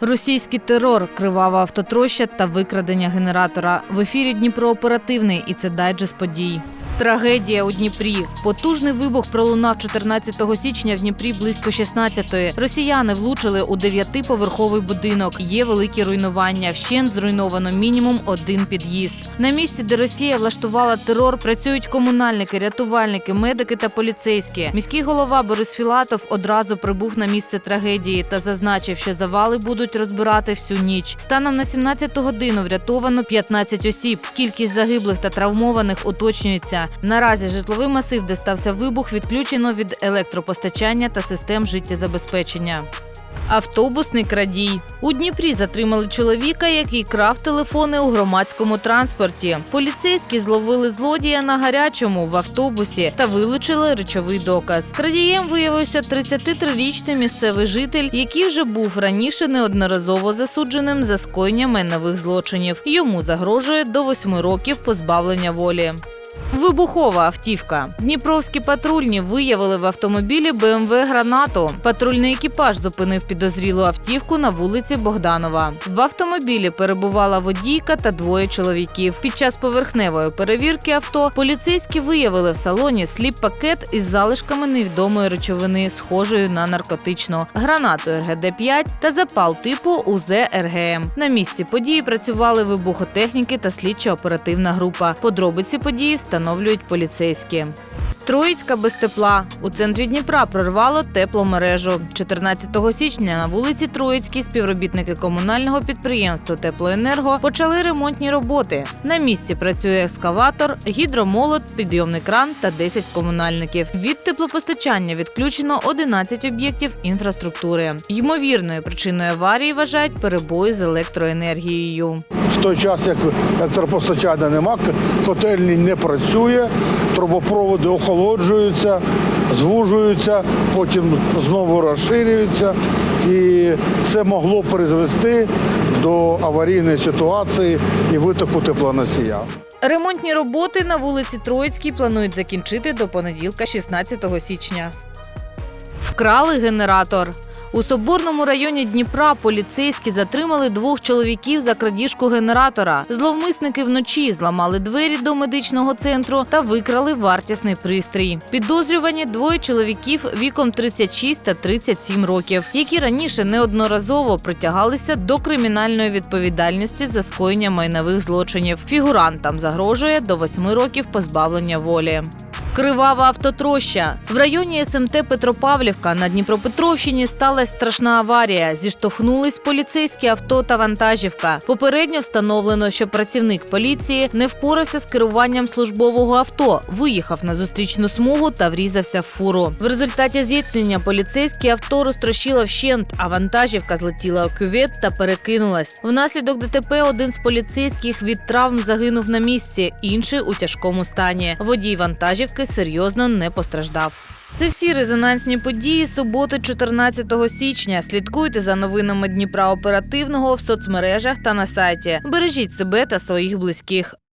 Російський терор, кривава автотроща та викрадення генератора. В ефірі Дніпро оперативний і це дайджест подій. Трагедія у Дніпрі. Потужний вибух пролунав 14 січня в Дніпрі близько 16-ї. Росіяни влучили у дев'ятиповерховий будинок. Є великі руйнування. Вщент зруйновано мінімум один під'їзд. На місці, де Росія влаштувала терор, працюють комунальники, рятувальники, медики та поліцейські. Міський голова Борис Філатов одразу прибув на місце трагедії та зазначив, що завали будуть розбирати всю ніч. Станом на 17 годину врятовано 15 осіб. Кількість загиблих та травмованих уточнюється. Наразі житловий масив, де стався вибух, відключено від електропостачання та систем життєзабезпечення. Автобусний крадій у Дніпрі затримали чоловіка, який крав телефони у громадському транспорті. Поліцейські зловили злодія на гарячому в автобусі та вилучили речовий доказ. Крадієм виявився 33-річний місцевий житель, який вже був раніше неодноразово засудженим за скоєння майнових злочинів. Йому загрожує до 8 років позбавлення волі. Вибухова автівка. Дніпровські патрульні виявили в автомобілі БМВ гранату. Патрульний екіпаж зупинив підозрілу автівку на вулиці Богданова. В автомобілі перебувала водійка та двоє чоловіків. Під час поверхневої перевірки авто поліцейські виявили в салоні сліп-пакет із залишками невідомої речовини, схожої на наркотичну, гранату РГД-5 та запал типу УЗ-РГМ. На місці події працювали вибухотехніки та слідчо-оперативна група. Подробиці події встановлюють поліцейські. Троїцька без тепла. У центрі Дніпра прорвало тепломережу. 14 січня на вулиці Троїцькій співробітники комунального підприємства Теплоенерго почали ремонтні роботи. На місці працює ескаватор, гідромолот, підйомний кран та 10 комунальників. Від теплопостачання відключено 11 об'єктів інфраструктури. Ймовірною причиною аварії вважають перебої з електроенергією. В той час, як електропостачання нема, котельні не працює, трубопроводи охолоджуються, звужуються, потім знову розширюються. І це могло призвести до аварійної ситуації і витоку теплоносія. Ремонтні роботи на вулиці Троїцькій планують закінчити до понеділка, 16 січня. Вкрали генератор. У Соборному районі Дніпра поліцейські затримали двох чоловіків за крадіжку генератора. Зловмисники вночі зламали двері до медичного центру та викрали вартісний пристрій. Підозрювані двоє чоловіків віком 36 та 37 років, які раніше неодноразово притягалися до кримінальної відповідальності за скоєння майнових злочинів. Фігурантам загрожує до 8 років позбавлення волі. Кривава автотроща в районі СМТ Петропавлівка на Дніпропетровщині сталася страшна аварія. Зіштовхнулись поліцейські авто та вантажівка. Попередньо встановлено, що працівник поліції не впорався з керуванням службового авто, виїхав на зустрічну смугу та врізався в фуру. В результаті зіткнення поліцейське авто розтрощило вщент, а вантажівка злетіла у кювет та перекинулась. Внаслідок ДТП один з поліцейських від травм загинув на місці, інший у тяжкому стані. Водій вантажівки серйозно не постраждав. Це всі резонансні події суботи, 14 січня. Слідкуйте за новинами Дніпра оперативного в соцмережах та на сайті. Бережіть себе та своїх близьких.